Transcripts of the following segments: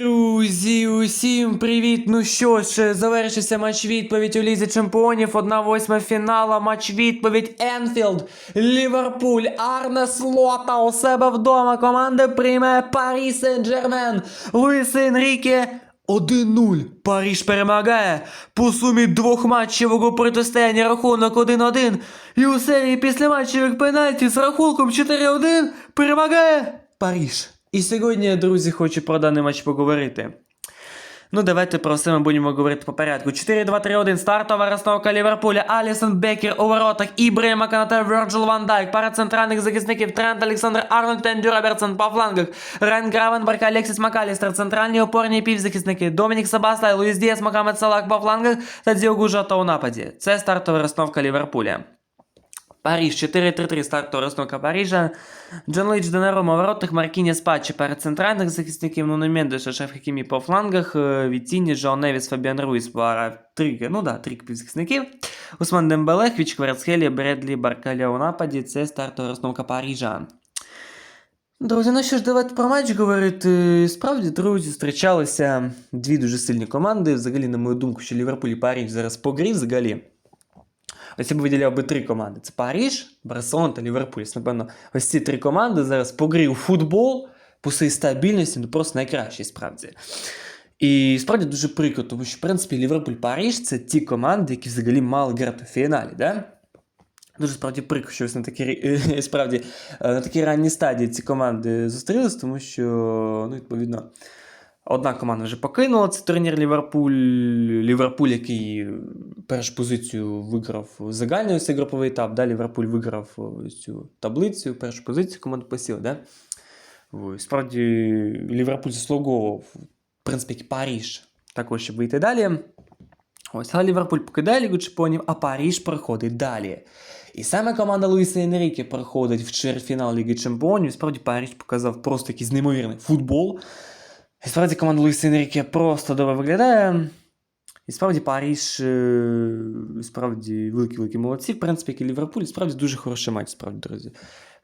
Друзі, усім привіт! Ну що ж, завершився матч відповідь у Лізі Чемпіонів. 1-8 фінала, матч відповідь Енфілд, Ліверпуль, Арне Слота у себе вдома. Команда приймає Парі Сен-Джермен. Луїс Енріке 1-0. Паріж перемагає. По сумі двох матчів у протистоянні рахунок 1-1. І у серії після матчевих пенальтів з рахунком 4-1 перемагає Паріж. І сьогодні, друзі, хочу про даний матч поговорити. Ну, давайте про все ми будемо говорити по порядку. 4-2-3-1. Стартова розстановка Ліверпуля. Алісон Бекер у воротах. Ібрahima Канате, Вірджил Ван Дайк. Пара центральних захисників. Трент Олександр Арнольд та Ендрю Робертсон по флангах. Рен Гравенберг, Алексіс Макалістер. Центральні опорні півзахисники. Домінік Сабаслай, Луїс Діас, Мохамед Салах по флангах та Діогу Жота у нападі. Це стартова розстановка Ліверпуля. Париж 4-3-3 стартова розстановка Парижа. Джон Лейдж Денерома у воротах, Маркіні Спачі перед центральних захисників, Нуно Мендеша, Шеф Хакімі по флангах, е, Віціні, Жон Невіс, Фабіан Руїс, пара трійки, ну да, трійки півзахисників. Усман Дембеле, Хвіч Кварцхелі, Бредлі, Баркаля у нападі. Це стартова розстановка Парижа. Друзі, ну що ж, давайте про матч говорити. Справді, друзі, зустрічалися дві дуже сильні команди. Взагалі, на мою думку, що Ліверпуль і Париж зараз по грі взагалі. Ось я б виділяв би три команди: це Париж, Барселона та Ліверпуль. Напевно, ось ці три команди зараз по грі у футбол, по своїй стабільності, ну просто найкращі справді. І справді дуже прикро, тому що, в принципі, Ліверпуль Париж це ті команди, які взагалі мали грати в фіналі, да? Дуже справді прикро, що ось на такій справді е, на такій ранній стадії ці команди зустрілись, тому що, ну, відповідно, одна команда вже покинула цей турнір Ліверпуль. Ліверпуль, який першу позицію виграв загальний ось груповий етап, да? Ліверпуль виграв цю таблицю, першу позицію команду посіл, да? Справді, Ліверпуль заслуговував, в принципі, Париж, також, щоб вийти далі. Ось, але Ліверпуль покидає Лігу Чемпіонів, а Париж проходить далі. І саме команда Луїса Енріке проходить в чвертьфінал Ліги Чемпіонів. Справді Париж показав просто якийсь неймовірний футбол. І справді команда Луїса Енріке просто добре виглядає. І справді Паріж, е, справді великі-великі молодці. В принципі, як і Ліверпуль, справді дуже хороший матч, справді, друзі.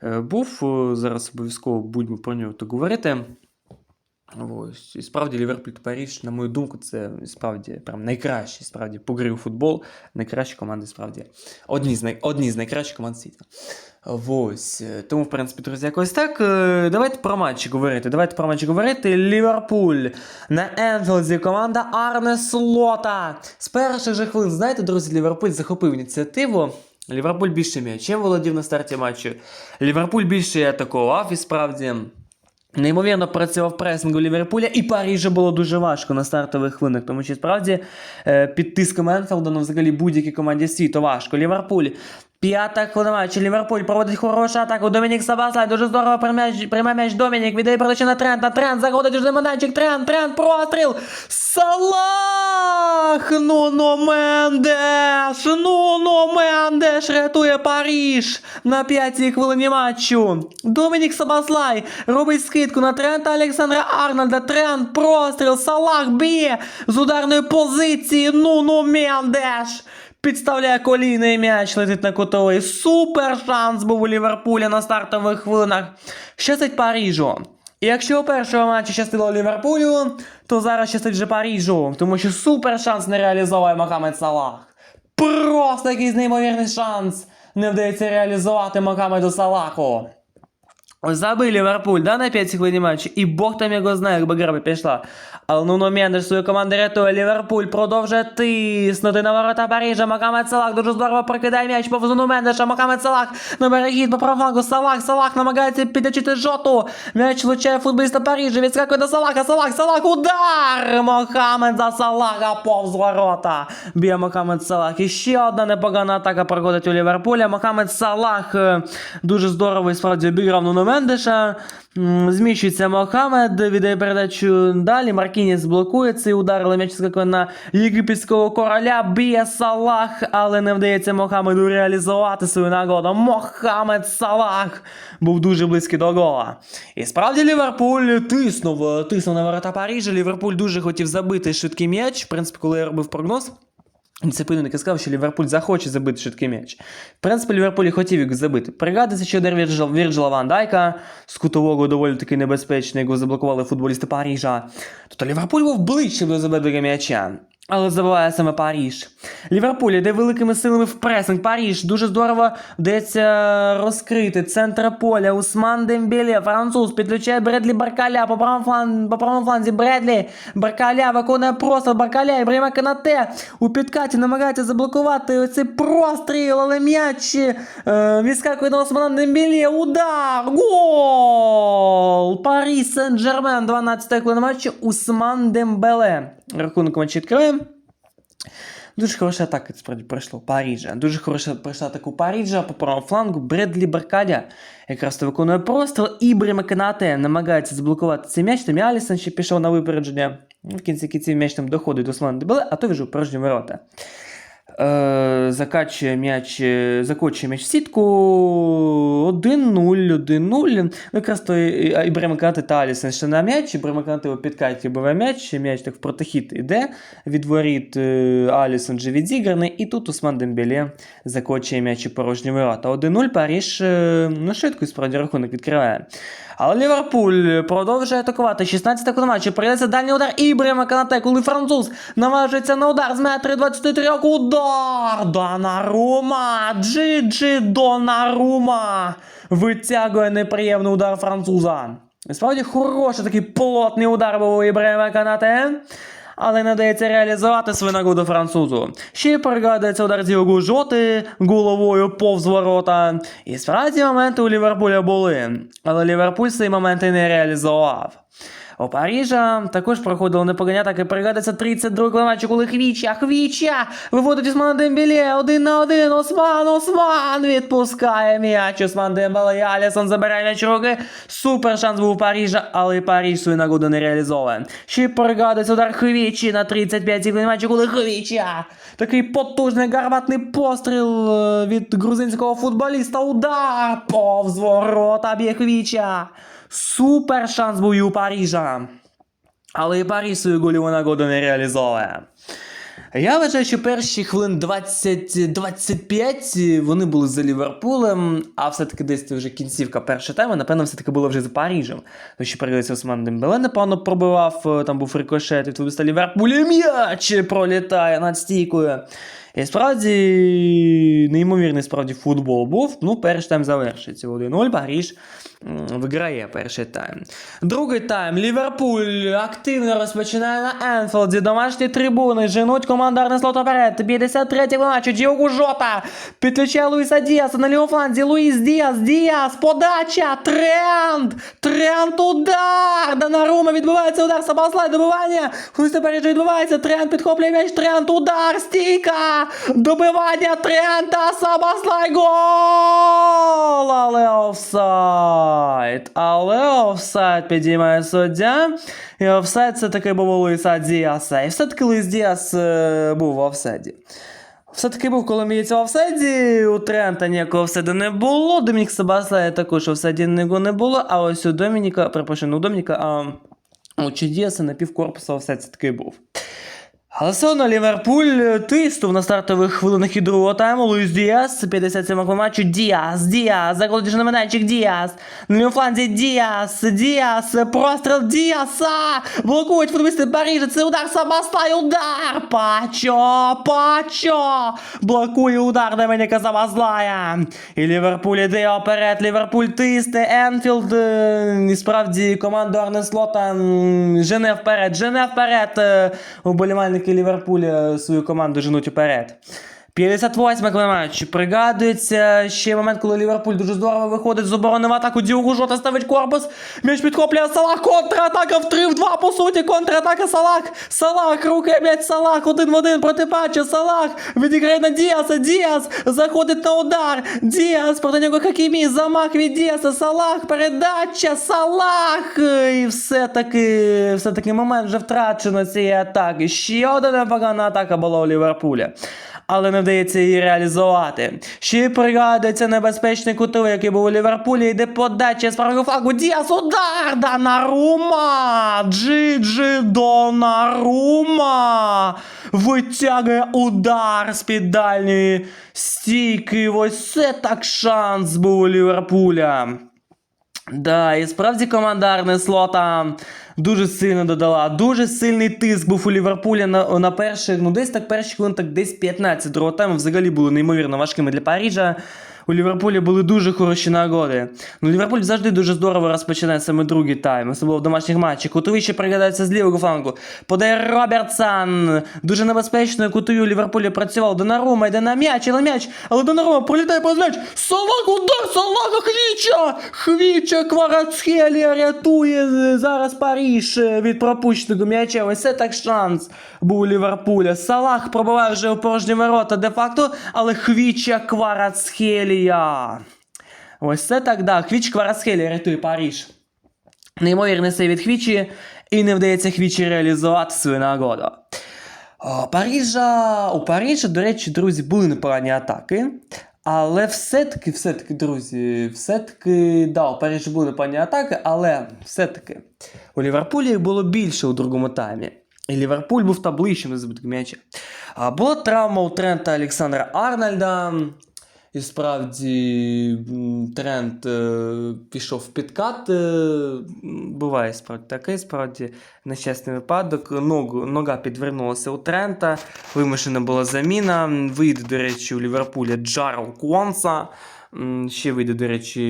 Е, Був зараз обов'язково будемо про нього то говорити. Ось. І справді Ліверпуль та Париж, на мою думку, це справді прям найкращі справді по грі у футбол. Найкращі команди справді. Одні з, най... Одні з найкращих команд світу. Ось. Тому, в принципі, друзі, якось так. Е, Давайте про матчі говорити. Давайте про матчі говорити. Ліверпуль на Енфілді команда Арне Слота. З перших же хвилин, знаєте, друзі, Ліверпуль захопив ініціативу. Ліверпуль більше м'ячем володів на старті матчу. Ліверпуль більше атакував і справді. Неймовірно працював пресинг у Ліверпуля, і Парижу було дуже важко на стартових хвилинах, тому що справді е, під тиском Енфелда, ну взагалі будь-якій команді світу важко. Ліверпуль. П'ята хвилина. Ліверпуль проводить хорошу атаку. Домінік Сабаслай дуже здорово приймає м'яч- Домінік. Віддає передачу на Трента. Трент заходить уже майданчик. Трент, Трент, простріл. Салах! Нуно Мендеш! Нуно Мендеш рятує Париж на п'ятій хвилині матчу. Домінік Сабаслай робить скидку на Трента Олександра Арнольда. Трент, простріл, Салах б'є з ударної позиції. Нуно Мендеш. Підставляє коліна м'яч летить на кутовий. Супер шанс був у Ліверпуля на стартових хвилинах. Щастить Парижу. І якщо у першому матчі щастило Ліверпулю, то зараз щастить вже Парижу, тому що супер шанс не реалізовує Мохамед Салах. Просто якийсь неймовірний шанс не вдається реалізувати Мохамеду Салаху. Забив Ліверпуль, да, на 5 хвилин матчі, і Бог там його знає, як би пішла. Але Нуно Мендеш свою команду рятує. Ліверпуль продовжує тиснути на ворота Парижа. Мохамед Салах дуже здорово прокидає м'яч повз Нуно Мендеша. Мохамед Салах на перехід по правангу. Салах, Салах намагається підточити жоту. М'яч влучає футболіста Парижа. Відскакує до Салаха. Салах, Салах, удар! Мохамед за Салаха повз ворота. Б'є Мохамед Салах. І ще одна непогана атака проходить у Ліверпуля. Мохамед Салах е, дуже здорово і справді обіграв Нуно Мендеша. Зміщується Мохамед, віддає передачу далі. Маркініс блокує цей удар, але м'яч скакує на єгипетського короля. Б'є Салах, але не вдається Мохамеду реалізувати свою нагоду. Мохамед Салах був дуже близький до гола. І справді Ліверпуль тиснув, тиснув на ворота Парижа. Ліверпуль дуже хотів забити швидкий м'яч. В принципі, коли я робив прогноз. Дисциплінник сказав, що Ліверпуль захоче забити швидкий м'яч. В принципі, Ліверпуль хотів їх забити. Пригадується, що удар Вірджила, Вірджила Ван Дайка з кутового доволі таки небезпечний, якого заблокували футболісти Парижа. Тобто Ліверпуль був ближче до забитого м'яча. Але забиває саме Паріж. Ліверпуль йде великими силами в пресинг. Паріж дуже здорово вдається розкрити. Центр поля. Усман Дембеле, француз, підключає Бредлі Баркаля. По правому, флан... по правому фланзі Бредлі. Баркаля виконує простріл. Баркаля. Ібрahima Канате у підкаті намагається заблокувати оцей простріл, але м'яч е, відскакує на Усмана Дембеле. Удар! Гол! Парі Сен-Жермен, 12 хвилина матчу. Усман Дембеле. Рахунок матчі відкриваємо. Дуже хороша атака справді пройшла у Парижа. Дуже хороша пройшла атака у по правому флангу. Бредлі Баркадя якраз то виконує простріл. Ібріма Канате намагається заблокувати цей м'яч. Там і Алісон ще пішов на випередження. В кінці кінців м'яч там доходить до Слана Дебеле, а то вже у порожні ворота. Е, закачує м'яч, е, закочує м'яч в сітку 1-0, 1-0. Ну, якраз то і- Ібрема та Алісон ще на м'яч, Канате у підкаті биває м'яч, м'яч так в протихід іде від воріт е, Алісон же відзіграний, і тут Усман Дембеле закочує м'яч у порожні ворота. 1-0 Паріж ну, швидко справді рахунок відкриває. Але Ліверпуль продовжує атакувати. 16 хвилина матчу. Прийдеться дальній удар Ібрема Канате, коли француз наважується на удар з метри 23 Удар! Донарума! Джиджі Донарума! Витягує неприємний удар француза. Справді хороший такий плотний удар був у Ібрема Канате. Але не дається реалізувати свою нагоду французу. Ще й пригадується удар Діогу Жоти головою повз ворота. І справді моменти у Ліверпуля були. Але Ліверпуль свої моменти не реалізував. У Парижа також проходило непогані атаки. Пригадується 32 кілометр, коли Хвіча, виводить Османа Дембеле, один на один, Осман, Осман відпускає м'яч, Осман Дембеле, і Алісон забирає м'яч руки. Супер шанс був у Парижа, але і Париж свою нагоду не реалізовує. Ще пригадується удар Хвічі на 35 кілометр, коли Хвіча. Такий потужний гарматний постріл е, від грузинського футболіста. Удар повз ворота б'є Хвіча. Супер шанс був і у Парижа. Але і Париж свою гольову нагоду не реалізовує. Я вважаю, що перші хвилин 20-25 вони були за Ліверпулем, а все-таки десь це вже кінцівка першої тайми, напевно, все-таки було вже за Парижем. Тому що пригодиться Осман Дембеле, напевно, пробивав, там був рикошет від футболіста Ліверпуля, м'яч пролітає над стійкою. І справді, неймовірний справді футбол був. Ну, перший тайм завершиться 1-0, Париж м, виграє перший тайм. Другий тайм. Ліверпуль активно розпочинає на Енфілді. Домашні трибуни женуть команду Арне Слот вперед. 53 матчу. Діогу Жота підключає Луїса Діаса на лівому фланзі. Луїс Діас, Діас, подача, тренд, тренд, удар. Донарума відбувається удар, Сабаслай, добивання. Хлиста Парижа відбувається, тренд підхоплює м'яч, тренд, удар, стійка, добивання тренда, Сабаслай, гол! Але офсайд, але офсайд підіймає суддя. І офсайд це таки був у Луїса Діаса. І все-таки Луїс Діас е, був в офсайді. Все-таки був коломієць в офсайді, у Трента ніякого офсайду не було, Домінік Сабаслая також офсайді не було, а ось у Домініка, не у Домініка, а у Чудіаса на півкорпуса офсайд все-таки був. Але все одно Ліверпуль тиснув на стартових хвилинах і другого тайму. Луїс Діас, 57 матчу. Діас, Діас, закладиш на майданчик Діас. На лівому фланзі Діас, Діас, простріл Діаса. Блокують футболісти Парижа, це удар Сабаслай, удар. Пачо, Пачо. Блокує удар Домініка Сабаслая. І Ліверпуль іде оперед, Ліверпуль тисне, Енфілд, е, і справді команду Арне Слота жене вперед, жене вперед. е, Уболівальники Ліверпуля свою команду женуть вперед. 58 матч. Пригадується ще момент, коли Ліверпуль дуже здорово виходить з оборони в атаку. Діогу Жота ставить корпус. М'яч підхоплює Салах. Контратака в 3 в 2 по суті. Контратака Салах. Салах. Рухає м'яч Салах. Один в один проти Пача. Салах. Відіграє на Діаса. Діас. Заходить на удар. Діас. Проти нього Хакімі. Замах від Діаса. Салах. Передача. Салах. І все-таки, все-таки момент вже втрачено цієї атаки. Ще одна непогана атака була у Ліверпуля але не вдається її реалізувати. Ще й пригадується небезпечний кутовий, який був у Ліверпулі, йде подача з правого флагу. Діас удар! Донарума! Джиджи Донарума! витягує удар з-під дальньої стійки. Ось це так шанс був у Ліверпуля. Да, і справді команда Арне Слота дуже сильно додала. Дуже сильний тиск був у Ліверпуля на, на перших, ну десь так перші хвилин, так десь 15 другого тайму взагалі були неймовірно важкими для Парижа. У Ліверпулі були дуже хороші нагоди. Ну, Ліверпуль завжди дуже здорово розпочинає саме другий тайм, особливо в домашніх матчах. Кутовий ще приглядається з лівого флангу. Подає Робертсон. Дуже небезпечно у Ліверпулі працював. Донарума йде на м'яч, але м'яч, але Донарума пролітає повз м'яч. Салах, удар, Салаха, Хвіча! Хвіча Кварацхелія рятує е, зараз Паріж е, від пропущеного м'яча. Ось це так шанс був у Ліверпуля. Салах пробиває вже у порожні ворота де-факто, але Хвіча Кварацхелія. Ось це так, да. Хвіч Кварацхелія рятує Паріж. Неймовірний сей від Хвічі, і не вдається Хвічі реалізувати свою нагоду. О, Парижа, у Парижа, до речі, друзі, були непогані атаки. Але все-таки, все-таки, друзі, все-таки, да, у Парижі були непогані атаки, але все-таки у Ліверпулі було більше у другому таймі. І Ліверпуль був таблищем на збитку м'яча. Була травма у Трента Олександра Арнольда. І справді тренд е, пішов в підкат. Е, буває справді таке, справді нещасний випадок. Ногу, нога підвернулася у Трента, вимушена була заміна. Вийде, до речі, у Ліверпуля Джарл Конса. Ще вийде, до речі,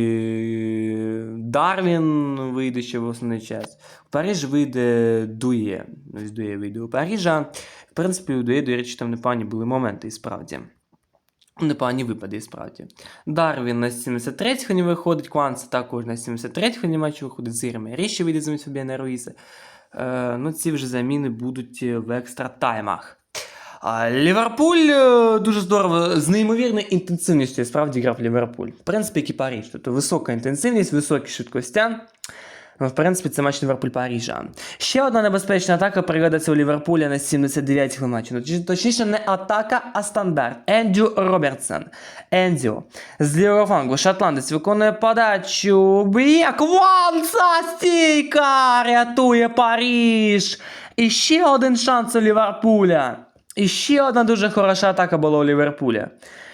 Дарвін вийде ще в основний час. У Париж вийде Дує. Ось Дує вийде у Парижа. В принципі, у Дує, до речі, там непогані були моменти, і справді. Непогані випади, і справді. Дарвін на 73 хвилині виходить, Кванса також на 73 хвилині матчу виходить, Зірме Ріші вийде замість Фабіана Руїса. Е, ну, ці вже заміни будуть е, в екстра таймах. А Ліверпуль е, дуже здорово, з неймовірною інтенсивністю справді грав Ліверпуль. В принципі, як і Париж. Тобто висока інтенсивність, високі швидкості. Ну, в принципі, це матч Ліверпуль Парижа. Ще одна небезпечна атака пригадається у Ліверпуля на 79 хвилин матчу. Ну, Точніше, не атака, а стандарт. Ендю Робертсон. Ендю. З лівого флангу шотландець виконує подачу. Б'є Кванца стійка! Рятує Париж. І ще один шанс у Ліверпуля. І ще одна дуже хороша атака була у Ліверпуля.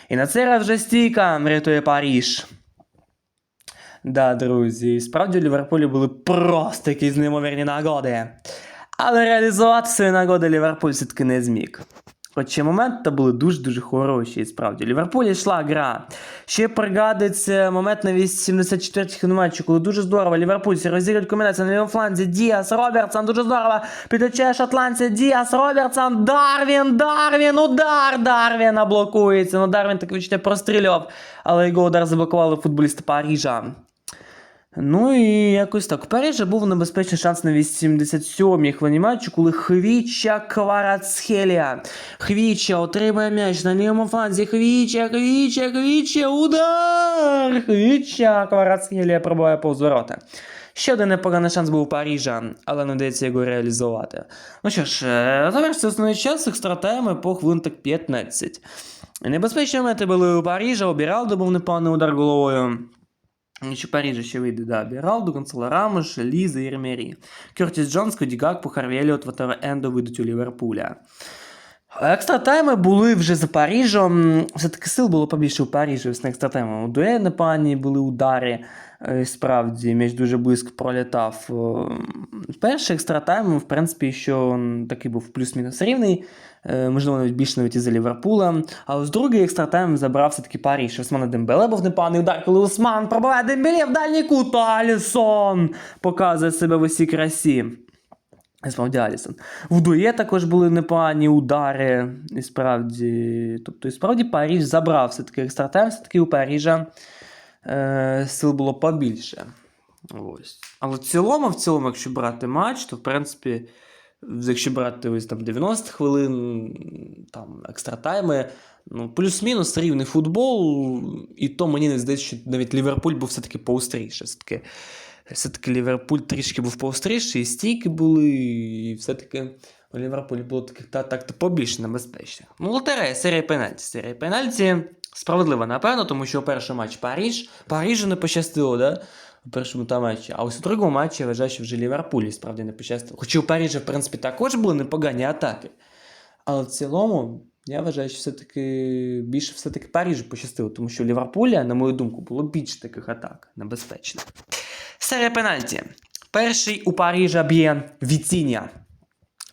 І на цей раз вже стійка рятує Париж. Да, друзі, справді у Ліверпулі були просто якісь неймовірні нагоди. Але реалізувати свої нагоди Ліверпуль все-таки не зміг. Хоча моменти були дуже-дуже хороші, і справді. У Ліверпулі йшла гра. Ще пригадується момент на 84-й хвилин матчу, коли дуже здорово Ліверпуль розіграють комбінацію на лівому фланзі. Діас, Робертсон, дуже здорово. Підключає шотландця, Діас, Робертсон, Дарвін, Дарвін, удар Дарвіна блокується. Ну Дарвін так відчуття прострілював, але його удар заблокували футболісти Парижа. Ну і якось так. У Парижа був небезпечний шанс на 87-й хвилині матчу, коли Хвіча Кварацхелія. Хвіча отримає м'яч на лівому фланзі. Хвіча, Хвіча, Хвіча, удар! Хвіча Кварацхелія пробиває повз ворота. Ще один непоганий шанс був у Парижа, але не вдається його реалізувати. Ну що ж, е, завершився основний час, екстратайми по хвилин так 15. Небезпечні моменти були у Парижа, у Біралдо був непоганий удар головою. Еще Парижа ще вийде, да. Біралду, Гонсало Рамош, Ліза і Ремері. Кертіс Джонс, Коді Гакпо, Харві Ендо вийдуть у Ліверпуля. Екстра тайми були вже за Парижем. Все-таки сил було побільше у Парижі ось на екстра тайми. У дуелі непогані були удари. Е, Справді, м'яч дуже близько пролітав. Е, Перший екстра тайм, в принципі, що такий був плюс-мінус рівний. Е, Можливо, навіть більше навіть із-за Ліверпула. А ось другий екстра тайм забрав все-таки Париж. Османа Дембеле був непоганий удар, коли Усман пробиває Дембеле в дальній кут. Алісон показує себе в усій красі. Справді Алісон. В дує також були непогані удари. І справді, тобто, і справді Париж забрав все-таки екстратайм, все-таки у Парижа е, сил було побільше. Ось. Але в цілому, в цілому, якщо брати матч, то в принципі, якщо брати ось там 90 хвилин, там екстратайми, ну, плюс-мінус рівний футбол, і то мені не здається, що навіть Ліверпуль був все-таки поостріше. Все-таки все-таки Ліверпуль трішки був поостріший, і стійки були, і все-таки у Ліверпулі було таких та, так-то побільше небезпечних. Ну, лотерея, серія пенальті. Серія пенальті справедлива, напевно, тому що у першому матчі Париж. Парижу не пощастило, да? У першому та матчі. А ось у другому матчі я вважаю, що вже Ліверпулі справді не пощастило. Хоча у Парижа, в принципі, також були непогані атаки. Але в цілому, я вважаю, що все-таки більше все-таки Парижу пощастило, тому що у Ліверпуля, на мою думку, було більше таких атак небезпечних. Серія пенальті. Перший у Парижа б'є Віціння.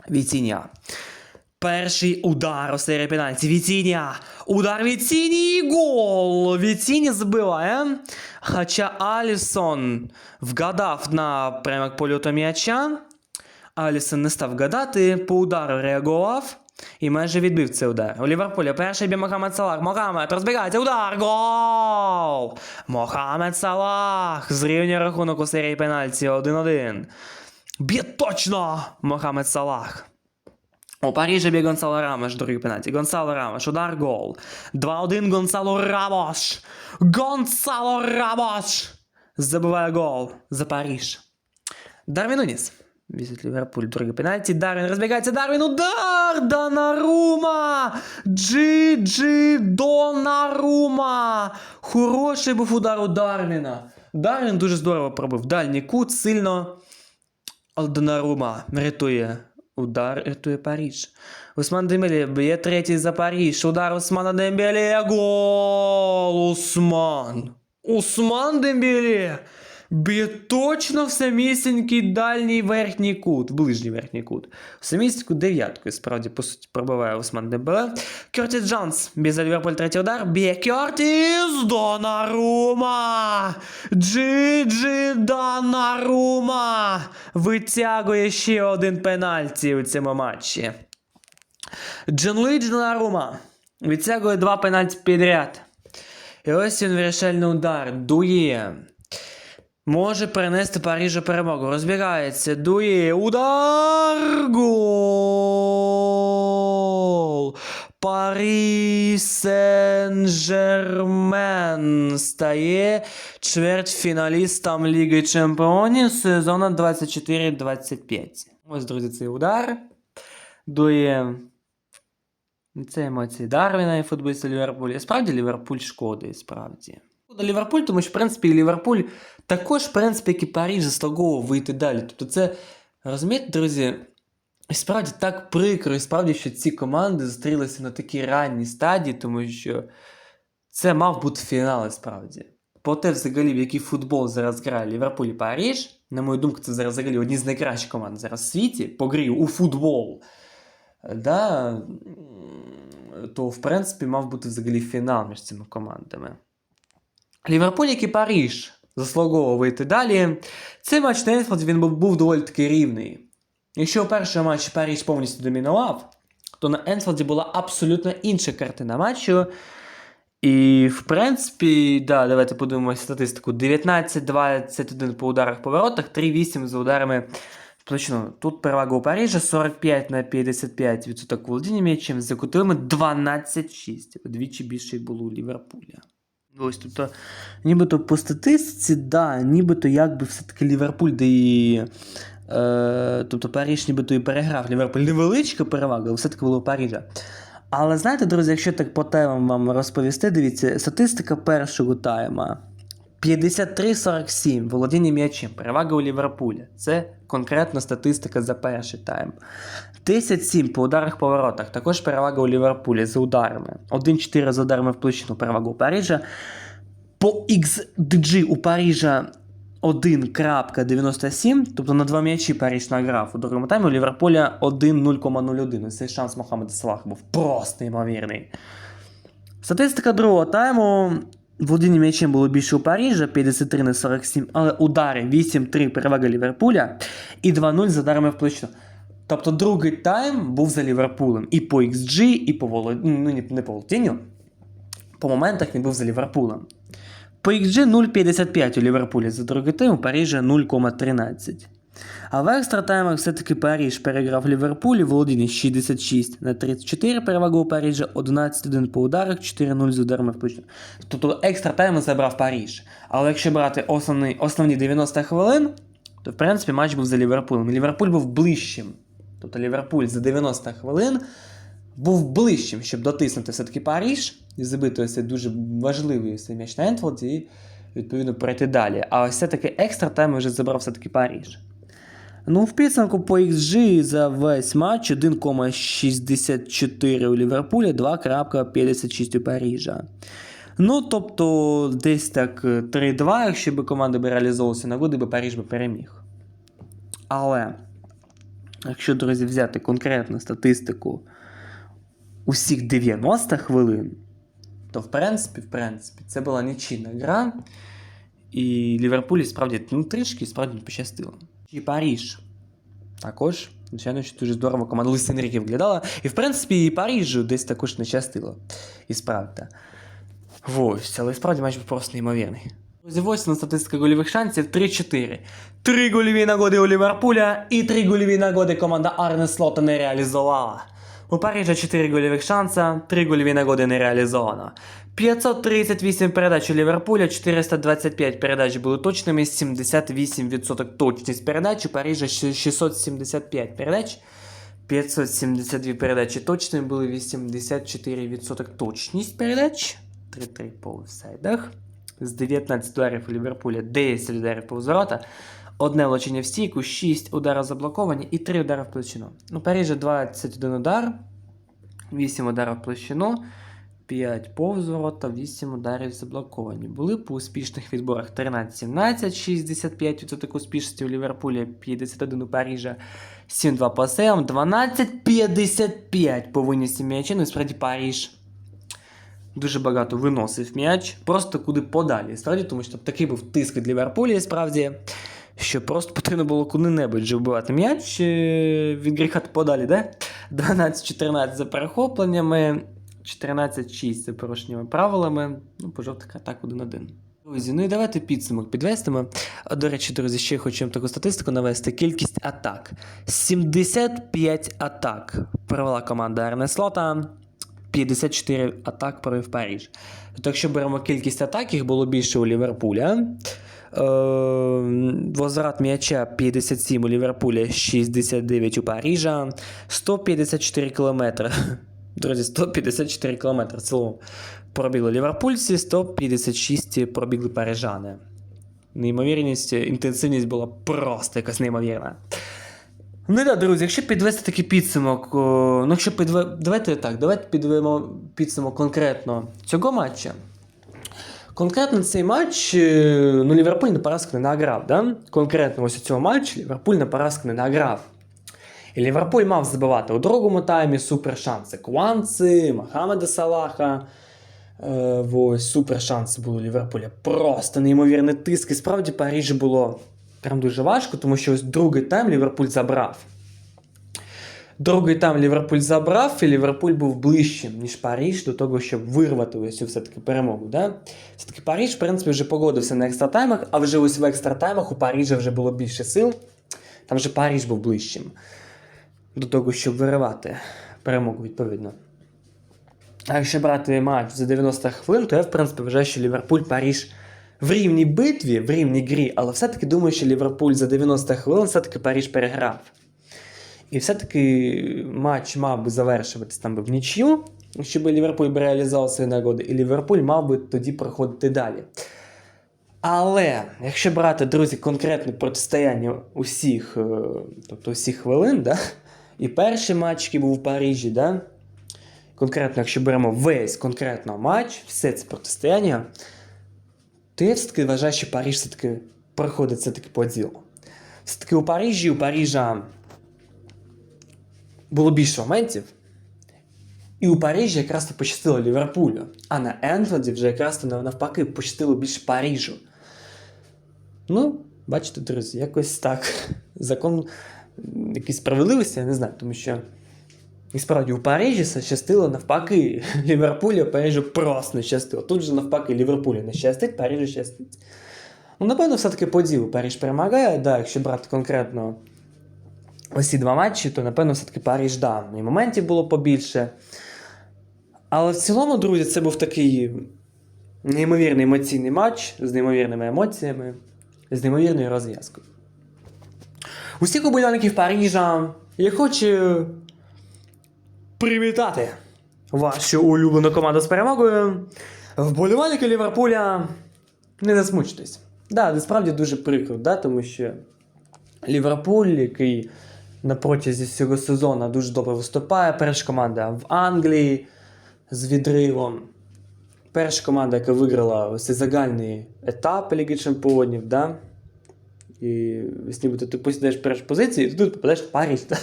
Віціння. Перший удар у серії пенальті. Віціння. Удар Віцінні і гол. Віцінні забиває. Хоча Алісон вгадав на прямок польоту м'яча. Алісон не став гадати, по удару реагував і майже відбив цей удар. У Ліверпуля перший бій Мохамед Салах. Мохамед розбігається. Удар! Гол! Мохамед Салах зрівнює рахунок у серії пенальті 1-1. Б'є точно! Мохамед Салах. У Парижі б'є Гонсало Рамош, другий пенальті. Гонсало Рамош, удар гол. 2-1 Гонсало Рамош. Гонсало Рамош. Забиває гол за Париж. Дарвін Нуніс. Візит Ліверпуль, другий пенальті. Дарвін розбігається. Дарвін удар! Донарума! Джи-джи Донарума! Хороший був удар у Дарвіна. Дарвін дуже здорово пробив. Дальній кут сильно. Донарума рятує. Удар рятує Париж. Усман Дембелі б'є третій за Париж. Удар Усмана Дембелі. Гол! Усман! Усман Дембеле! Б'є точно в самісінький дальній верхній кут, ближній верхній кут. В самісіньку дев'яткою, справді, по суті, пробиває Усман Дембеле. Кертіс Джонс б'є за Ліверпуль третій удар. Б'є Кертіс Донарума! Джиджи Донарума! Витягує ще один пенальті у цьому матчі. Джанлуїдж Донарума відтягує два пенальті підряд. І ось він вирішальний удар. Дує. Може перенести Парижу перемогу. Розбігається. Дує. Удар. Гол. Парі Сен-Жермен стає чвертьфіналістом Ліги Чемпіонів сезону 24-25. Ось, друзі, цей удар. Дує. Це емоції Дарвіна і футболіста Ліверпуля. Справді Ліверпуль шкодує, справді. Ліверпуль, тому що, в принципі, Ліверпуль також, в принципі, як і Париж, заслуговував вийти далі. Тобто, це, розумієте, друзі, і справді так прикро, і справді, що ці команди зустрілися на такій ранній стадії, тому що це мав бути фінал, справді. По те, взагалі, в який футбол зараз грає Ліверпуль і Париж, на мою думку, це зараз взагалі одні з найкращих команд зараз в світі по грі у футбол. Да, то, в принципі, мав бути взагалі фінал між цими командами. Ліверпуль, як і Париж, заслуговував вийти далі. Цей матч на Енфілді він був, доволі таки рівний. Якщо у першому матчі Париж повністю домінував, то на Енфілді була абсолютно інша картина матчу. І, в принципі, да, давайте подивимося статистику. 19-21 по ударах по воротах, 3-8 за ударами в площину. Тут перевага у Парижа 45 на 55 відсоток володіння м'ячем, за кутовими 12-6. Вдвічі більше було у Ліверпуля. Ось, тобто, нібито по статистиці, да, нібито якби все-таки Ліверпуль, де і. Е, тобто Париж нібито і переграв Ліверпуль. Невеличка перевага, але все-таки було у Парижа. Але знаєте, друзі, якщо так по темам вам розповісти, дивіться, статистика першого тайма. 53-47 володіння м'ячем, перевага у Ліверпуля. Це конкретна статистика за перший тайм. 10-7 по ударах по воротах, також перевага у Ліверпулі за ударами. 1-4 за ударами в перевага у Парижа. По XDG у Парижа 1.97, тобто на два м'ячі Париж награв у другому таймі, у Ліверпуля 1.0,01. Цей шанс Мохамеда Салаха був просто неймовірний. Статистика другого тайму. Володіння м'ячем було більше у Парижа 53 на 47, але удари 8-3 перевага Ліверпуля і 2-0 за ударами в площину. Тобто другий тайм був за Ліверпулем і по XG, і по володінню, ну не- не по володінню, по моментах він був за Ліверпулем. По XG 0,55 у Ліверпулі за другий тайм, у Парижа 0,13. А в екстра таймах все-таки Париж переграв Ліверпуль і володіння 66 на 34 перевага у Парижа, 11-1 по ударах, 4-0 з ударами в площину. Тобто екстра тайми забрав Париж. Але якщо брати основні, основні 90 хвилин, то в принципі матч був за Ліверпулем. Ліверпуль був ближчим. Тобто Ліверпуль за 90 хвилин був ближчим, щоб дотиснути все-таки Париж і забити ось цей дуже важливий цей м'яч на Енфілді і відповідно перейти далі. А ось все-таки екстра тайм вже забрав все-таки Париж. Ну, в підсумку по XG за весь матч 1,64 у Ліверпуля, 2,56 у Парижа. Ну, тобто, десь так е, 3-2, якщо б команда би реалізовувалася на годи, би Париж би переміг. Але, якщо, друзі, взяти конкретну статистику усіх 90 хвилин, то в принципі, в принципі, це була нічийна гра. І Ліверпулі справді ну, трішки справді не пощастило. І Паріж. Також, звичайно, що дуже здорово команда Луїс Енріке виглядала. І в принципі, і Парижу десь також не щастило. І справді. Ось, але справді матч був просто неймовірний. Друзі, ось на статистика гольових шансів 3-4. Три гольові нагоди у Ліверпуля і три гольові нагоди команда Арне Слота не реалізувала. У Парижа 4 гольових шанса, 3 гольові нагоди не реалізовано. 538 передач у Ліверпуля, 425 передач були точними, 78% точність передач. У Парижа 675 передач. 572 передачі точними були 84% точність передач. 3-3 по офсайдах. З 19 ударів у Ліверпуля 10 ударів по. Одне влучення в стійку, 6 ударів заблоковані і 3 удари в площину. У Парижа 21 удар, 8 ударів в площину, 5 повз ворота, 8 ударів заблоковані. Були по успішних відборах 13-17, 65% успішності у Ліверпулі, 51 у Парижа, 7-2 по сейвам, 12-55 по винісі м'яча. Ну, і справді Париж дуже багато виносив м'яч, просто куди подалі. Справді, тому що такий був тиск від Ліверпулі, справді, що просто потрібно було куди-небудь вже вбивати м'яч е, від подалі, де? 12-14 за перехопленнями, 14-6 за порушеннями правилами, ну, по жовтих атак 1-1. Друзі, ну і давайте підсумок підвестимо. До речі, друзі, ще хочу вам таку статистику навести. Кількість атак. 75 атак провела команда Арне Слота. 54 атак провів Париж. Тобто, якщо беремо кількість атак, їх було більше у Ліверпуля. Е, возврат м'яча 57 у Ліверпуля, 69 у Парижа, 154 кілометри. Друзі, 154 кілометри в цілому пробігли ліверпульці, 156 пробігли парижани. Неймовірність, інтенсивність була просто якась неймовірна. Ну да, друзі, якщо підвести такий підсумок, ну якщо підве... давайте так, давайте підведемо підсумок конкретно цього матча. Конкретно цей матч, е, ну Ліверпуль на поразку не награв, да? Конкретно ось у цього матчу Ліверпуль на поразку не награв. І Ліверпуль мав забивати у другому таймі супер шанси Кванци, Мохамеда Салаха. Е, ось супер шанси були у Ліверпуля. Просто неймовірний тиск. І справді Парижі було прям дуже важко, тому що ось другий тайм Ліверпуль забрав. Другий тайм Ліверпуль забрав, і Ліверпуль був ближчим, ніж Париж, до того, щоб вирвати ось цю все-таки перемогу. Да? Все-таки Париж, в принципі, вже погодився на екстра таймах, а вже ось в екстра таймах у Парижа вже було більше сил. Там вже Париж був ближчим до того, щоб виривати перемогу, відповідно. А якщо брати матч за 90 хвилин, то я, в принципі, вважаю, що Ліверпуль Париж в рівній битві, в рівній грі, але все-таки думаю, що Ліверпуль за 90 хвилин все-таки Париж переграв. І все-таки матч мав би завершуватись там би в нічю, щоб Ліверпуль би реалізував свої нагоди, і Ліверпуль мав би тоді проходити далі. Але якщо брати, друзі, конкретне протистояння усіх, е, тобто усіх хвилин, да? і перший матч, який був у Парижі, да? конкретно, якщо беремо весь конкретно матч, все це протистояння, то я все-таки вважаю, що Париж все-таки проходить все-таки по ділу. Все-таки у Парижі, у Парижа було більше моментів. І у Парижі якраз то пощастило Ліверпулю, а на Енфілді вже якраз то навпаки пощастило більше Парижу. Ну, бачите, друзі, якось так. Закон якийсь справедливості, я не знаю, тому що. І справді у Парижі щастило навпаки Ліверпулю, Парижу просто не щастило. Тут же навпаки Ліверпулю не щастить, Парижу щастить. Ну, напевно, все-таки по ділу Париж перемагає, да, якщо брати конкретно ось ці два матчі, то напевно все-таки Париж да. І моментів було побільше. Але в цілому, друзі, це був такий неймовірний емоційний матч з неймовірними емоціями, з неймовірною розв'язкою. Усіх уболівальників Парижа я хочу привітати вашу улюблену команду з перемогою. Вболівальники Ліверпуля не засмучтесь. Да, насправді дуже прикро, да, тому що Ліверпуль, який на протязі цього сезону дуже добре виступає. Перша команда в Англії з відривом. Перша команда, яка виграла ось цей загальний етап Ліги Чемпіонів, да? І ніби ти посідаєш першу позицію, і ти тут попадаєш в Париж. Да?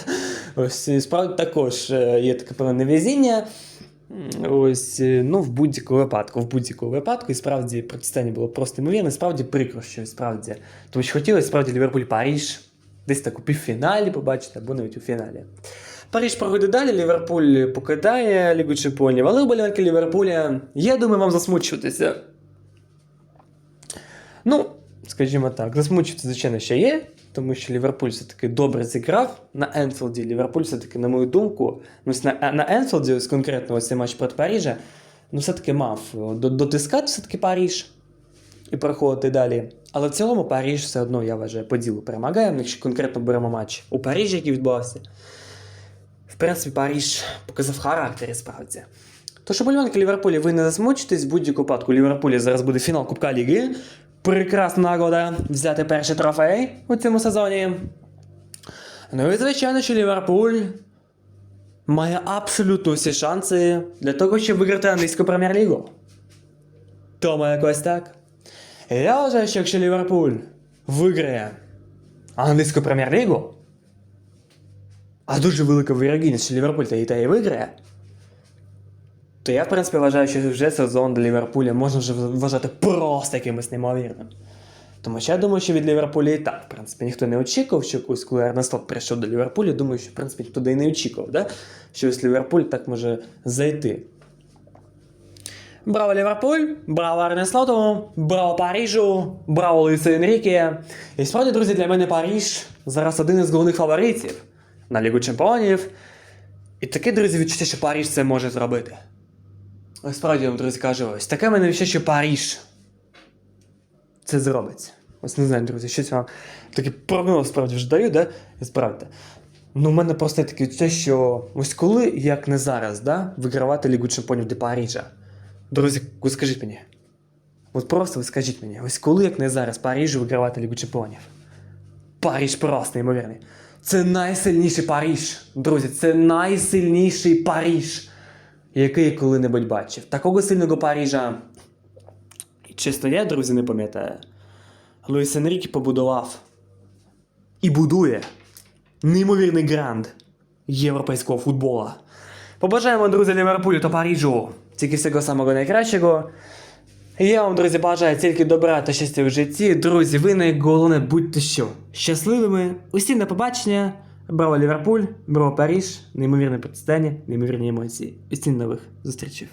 Ось справді також е, є таке певне везіння. Ось, е, ну, в будь-якому випадку, в будь-якому випадку, і справді протистояння було просто ймовірне, справді прикро, що справді. Тому що хотілося справді Ліверпуль Париж, десь так у півфіналі побачити, або навіть у фіналі. Париж проходить далі, Ліверпуль покидає Лігу Чемпіонів, але вболівальники Ліверпуля, я думаю, вам засмучуватися. Ну, скажімо так, засмучитися, звичайно, ще є, тому що Ліверпуль все-таки добре зіграв на Енфілді. Ліверпуль все-таки, на мою думку, ну, на, на Енфілді, ось конкретно ось цей матч проти Парижа, ну, все-таки мав дотискати все-таки Париж і проходити далі. Але в цілому Париж все одно, я вважаю, по ділу перемагає, якщо конкретно беремо матч у Парижі, який відбувався. В принципі, Париж показав характер і справді. Тож, оболіванки Ліверпулі, ви не засмучитесь в будь-якому випадку. Ліверпулі зараз буде фінал Кубка Ліги. Прекрасна нагода взяти перший трофей у цьому сезоні. Ну і звичайно, що Ліверпуль має абсолютно всі шанси для того, щоб виграти англійську прем'єр-лігу. Тому якось так. Я вважаю, що якщо Ліверпуль виграє англійську прем'єр-лігу, а дуже велика вірогідність, що Ліверпуль та і виграє, то я, в принципі, вважаю, що вже сезон для Ліверпуля можна вже вважати просто якимось неймовірним. Тому що я думаю, що від Ліверпуля і так, в принципі, ніхто не очікував, що колись, коли Ернестот прийшов до Ліверпуля, думаю, що в принципі ніхто і не очікував, да? що ось Ліверпуль так може зайти. Браво Ліверпуль, браво Арнеслоту, браво Парижу, браво Луїсу Енріке. І справді, друзі, для мене Париж зараз один із головних фаворитів на Лігу Чемпіонів. І таке, друзі, відчуття, що Париж це може зробити. Справді вам, друзі, кажу, ось таке мене що Париж це зробить. Ось не знаю, друзі, щось вам такий прогноз справді вже даю, да? Справді. Ну, в мене просто таке відчуття, що ось коли, як не зараз, да, вигравати Лігу Чемпіонів для Парижа. Друзі, ви скажіть мені. От просто ви скажіть мені, ось коли, як не зараз, Парижу вигравати Лігу Чемпіонів. Париж просто неймовірний. Це найсильніший Париж. Друзі, це найсильніший Париж, який коли-небудь бачив. Такого сильного Парижа. Чесно, я, друзі, не пам'ятаю. Луїс Енрікі побудував і будує неймовірний гранд європейського футбола. Побажаємо, друзі, Ліверпулю та Парижу тільки всього самого найкращого. Я вам, друзі, бажаю тільки добра та щастя в житті. Друзі, ви найголовне будьте що? Щасливими. Усім на побачення. Браво Ліверпуль, браво Париж, неймовірне протистояння, неймовірні емоції. Усім нових зустрічей.